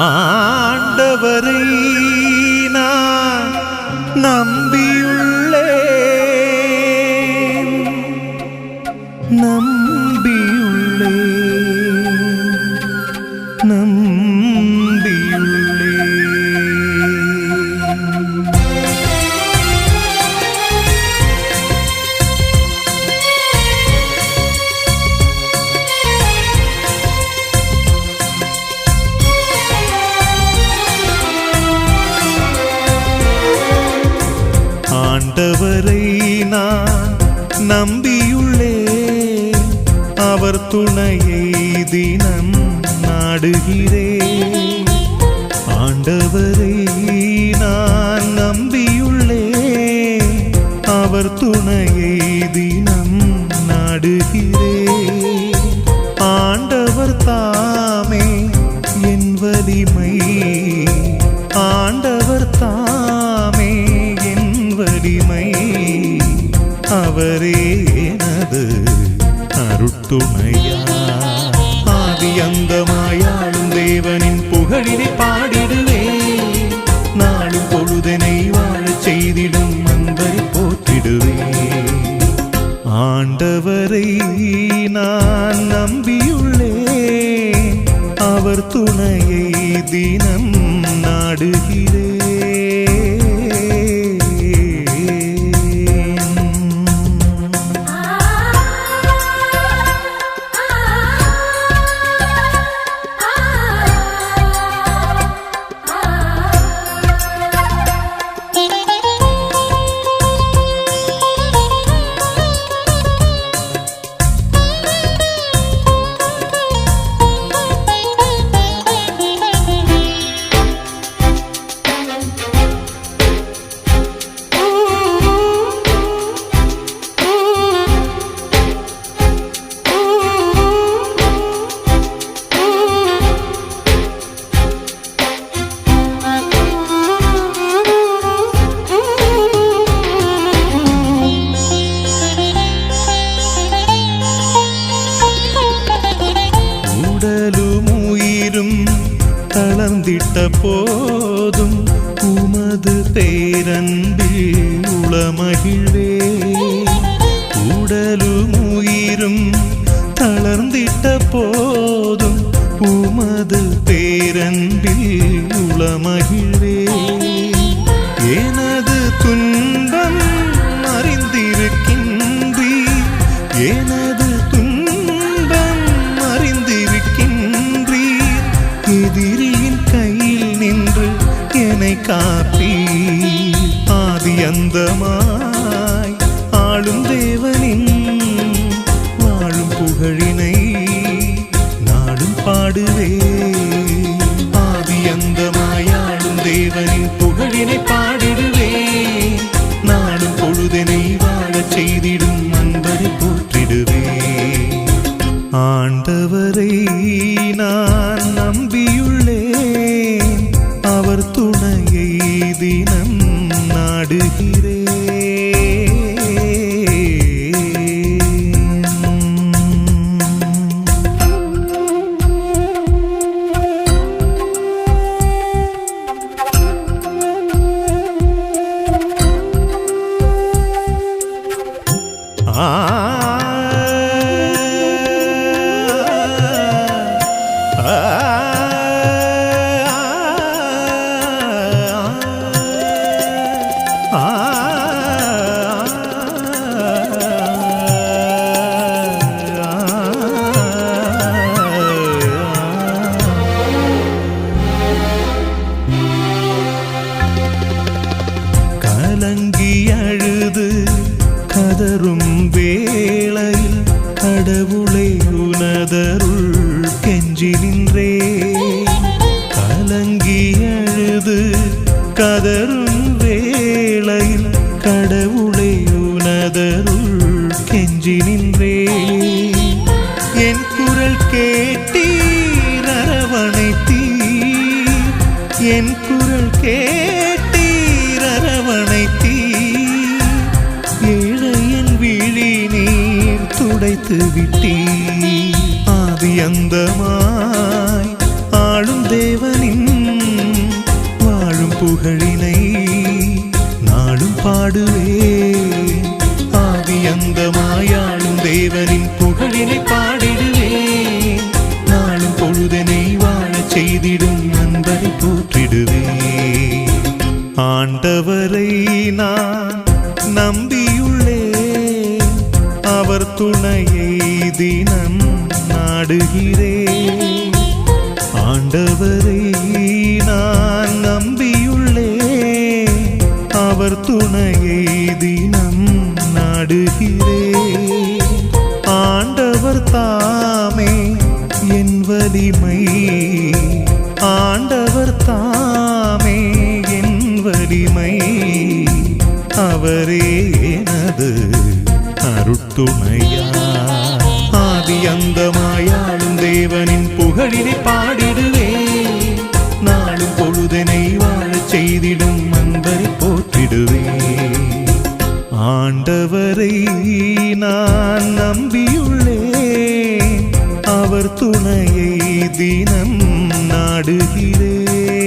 ஆண்டவரை நான் நம்பியுள்ளே நம்பியுள்ளே ஆண்டவரை நான் நம்பியுள்ளே அவர் துணையை தினம் நாடுகிறே ஆண்டவரை நான் நம்பியுள்ளே அவர் துணையை தினம் நாடுகிறே ஆண்டவர் தாமே என் வலிமை. ஆண்டவர் தாமே மகிமை அவரே எனது அருட்டுணையா ஆதி அந்தமாயாளும் தேவனின் புகழினை பாடிடுவே. நாளும் பொழுதனை வாழச் செய்திடும் அன்பரை போற்றிடுவே. ஆண்டவரை நான் நம்பியுள்ளேன். அவர் துணையை தினம் மகிழ்வே. உடலும் உயிரும் தளர்ந்திட்ட போதும் உமது பேரன்பில் உளமகிழ்வே எனது துன்பம் அறிந்திருக்கின்றீ. எனது துன்பம் அறிந்திருக்கின்றீர் எதிரியின் கையில் நின்று என்னை காப்பீ ஆதி அந்தமாய் ஆளும் தேவனின் வாழும் புகழினை நாடும் பாடுவே. ஆதி அந்தமாய் ஆளும் தேவனின் புகழினை பாடிடுவே. நாடும் பொழுதனை வாழச் செய்திடும் அன்பரை போற்றிடுவே. ஆண்டவரை உனதருள் கெஞ்சி நின்றே கலங்கி அழுது கதரும் வேளையில் கடவுளே உனதருள் கெஞ்சி நின்றே கொடுத்து விட்டீ ஆதி அந்தமாய் ஆளும் தேவனின் வாழும் புகழினை நாளும் பாடுவே ஆதி அந்தமாய் ஆளும் தேவனின் புகழினை பாடிடுவே நாளும் பொழுதனை வாழச் செய்திடும் நண்பரை போற்றிடுவே ஆண்டவரை நான் நம்பியுள்ள அவர் துணையை தினம் நாடுகிறேன் ஆண்டவரை நான் நம்பியுள்ளே. அவர் துணையை தினம் நாடுகிறேன் ஆண்டவர் தாமே என் வலிமை. ஆண்டவர் தாமே என் வலிமை. அவரே எனது அருட்டுணையா ஆதி அந்தமாயாளும் தேவனின் புகழினை பாடிடுவே. நாளும் பொழுதனை வாழச் செய்திடும் அன்பரை போற்றிடுவே. ஆண்டவரை நான் நம்பியுள்ளேன். அவர் துணையை தினம் நாடுகிறேன்.